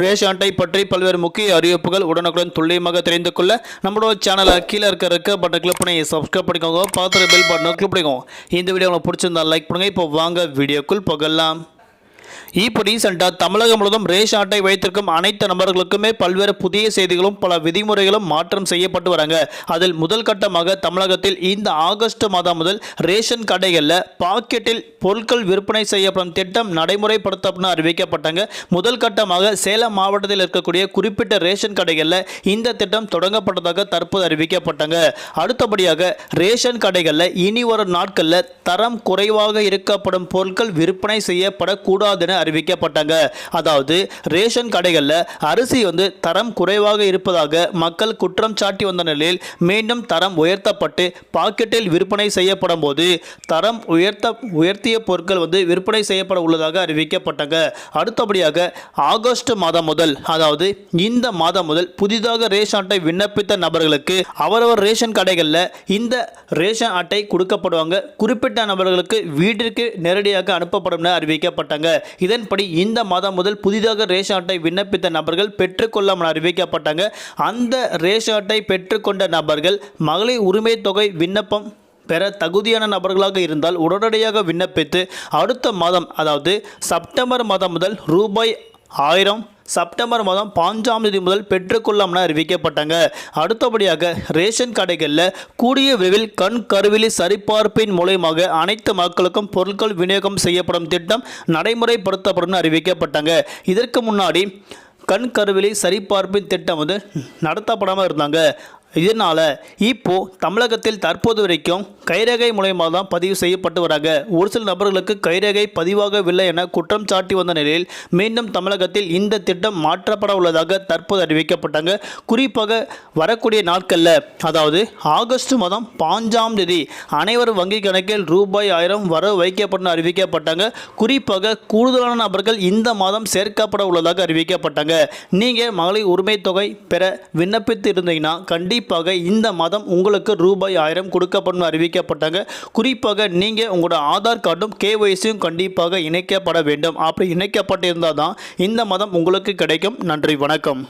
Ration அட்டை பற்றி பல்வேறு முக்கிய அறிவிப்புகள் உடனுக்குடன் துல்லியமாக தெரிந்து கொள்ள நம்மளோட சேனலை கீழே இருக்க இருக்க பட்டன் கிளிக் பண்ணி சப்ஸ்கிரைப் பண்ணிக்கோங்க. பார்த்துட்டு பெல் பட்டனை கிளிக் பண்ணிக்கோங்க. இந்த வீடியோ உங்களுக்கு பிடிச்சிருந்தா லைக் பண்ணுங்கள் இப்போ வாங்க வீடியோக்குள் போகலாம். இப்போ ரீசெண்டாக தமிழகம் முழுவதும் ரேஷன் அட்டை வைத்திருக்கும் அனைத்து நபர்களுக்குமே பல்வேறு புதிய செய்திகளும் பல விதிமுறைகளும் மாற்றம் செய்யப்பட்டு வராங்க. அதில் முதல் கட்டமாக தமிழகத்தில் இந்த ஆகஸ்ட் மாதம் முதல் ரேஷன் கடைகளில் பாக்கெட்டில் பொருட்கள் விற்பனை செய்யப்படும் திட்டம் நடைமுறைப்படுத்தப்படும் அறிவிக்கப்பட்டாங்க. முதல் கட்டமாக சேலம் மாவட்டத்தில் இருக்கக்கூடிய குறிப்பிட்ட ரேஷன் கடைகளில் இந்த திட்டம் தொடங்கப்பட்டதாக தற்போது அறிவிக்கப்பட்டாங்க. அடுத்தபடியாக ரேஷன் கடைகளில் இனி வரும் நாட்களில் தரம் குறைவாக இருக்கப்படும் பொருட்கள் விற்பனை செய்யப்படக்கூடாதுன்னு அறிவிக்கப்பட்டாங்க. அதாவது ரேஷன் கடைகளில் அரிசி வந்து தரம் குறைவாக இருப்பதாக மக்கள் குற்றம் சாட்டி வந்த நிலையில் மீண்டும் தரம் உயர்த்தப்பட்டு பாக்கெட்டில் விற்பனை செய்யப்படும் போது தரம் உயர்த்த உயர்த்திய பொருட்கள் வந்து விற்பனை செய்யப்பட உள்ளதாக அறிவிக்கப்பட்டாங்க. அடுத்தபடியாக ஆகஸ்ட் மாதம் முதல் அதாவது இந்த மாதம் முதல் புதிதாக ரேஷன் அட்டை விண்ணப்பித்த நபர்களுக்கு அவரவர் ரேஷன் கடைகளில் இந்த ரேஷன் அட்டை கொடுக்கப்படுவாங்க. குறிப்பிட்ட நபர்களுக்கு வீட்டிற்கு நேரடியாக அனுப்பப்படும் என அறிவிக்கப்பட்டாங்க. இதன்படி இந்த மாதம் முதல் புதிதாக ரேஷன் அட்டை விண்ணப்பித்த நபர்கள் பெற்றுக்கொள்ளாமல் அறிவிக்கப்பட்டாங்க. அந்த ரேஷன் அட்டை பெற்றுக்கொண்ட நபர்கள் மகளிர் உரிமை தொகை விண்ணப்பம் பெற தகுதியான நபர்களாக இருந்தால் உடனடியாக விண்ணப்பித்து அடுத்த மாதம் அதாவது செப்டம்பர் மாதம் முதல் ரூபாய் ஆயிரம் செப்டம்பர் மாதம் பாஞ்சாம் தேதி முதல் பெற்றுக்கொள்ளாம்னு அறிவிக்கப்பட்டாங்க. அடுத்தபடியாக ரேஷன் கடைகளில் கூடிய விரைவில் கண் கருவிலி சரிபார்ப்பின் மூலயமாக அனைத்து மக்களுக்கும் பொருட்கள் விநியோகம் செய்யப்படும் திட்டம் நடைமுறைப்படுத்தப்படும் அறிவிக்கப்பட்டாங்க. இதற்கு முன்னாடி கண் கருவிலி சரிபார்ப்பின் திட்டம் வந்து நடத்தப்படாமல் இருந்தாங்க. இதனால் இப்போது தமிழகத்தில் தற்போது வரைக்கும் கைரேகை மூலயமா தான் பதிவு செய்யப்பட்டு வராங்க. ஒரு சில நபர்களுக்கு கைரேகை பதிவாகவில்லை என குற்றம் சாட்டி வந்த நிலையில் மீண்டும் தமிழகத்தில் இந்த திட்டம் மாற்றப்பட உள்ளதாக தற்போது அறிவிக்கப்பட்டாங்க. குறிப்பாக வரக்கூடிய நாட்களில் அதாவது ஆகஸ்ட் மாதம் பாஞ்சாம் தேதி அனைவர் வங்கி கணக்கில் ரூபாய் ஆயிரம் வர வைக்கப்படும் அறிவிக்கப்பட்டாங்க. குறிப்பாக கூடுதலான நபர்கள் இந்த மாதம் சேர்க்கப்பட உள்ளதாக அறிவிக்கப்பட்டாங்க. நீங்கள் மகளிர் உரிமை தொகை பெற விண்ணப்பித்து இருந்தீங்கன்னா கண்டிப்பாக இந்த மாதம் உங்களுக்கு ரூபாய் ஆயிரம் கொடுக்கப்படும் அறிவிக்கப்பட்டாங்க. குறிப்பாக நீங்கள் உங்களோட ஆதார் கார்டும் கேஒய்சியும் கண்டிப்பாக இணைக்கப்பட வேண்டும். அப்படி இணைக்கப்பட்டிருந்தால் தான் இந்த மாதம் உங்களுக்கு கிடைக்கும். நன்றி வணக்கம்.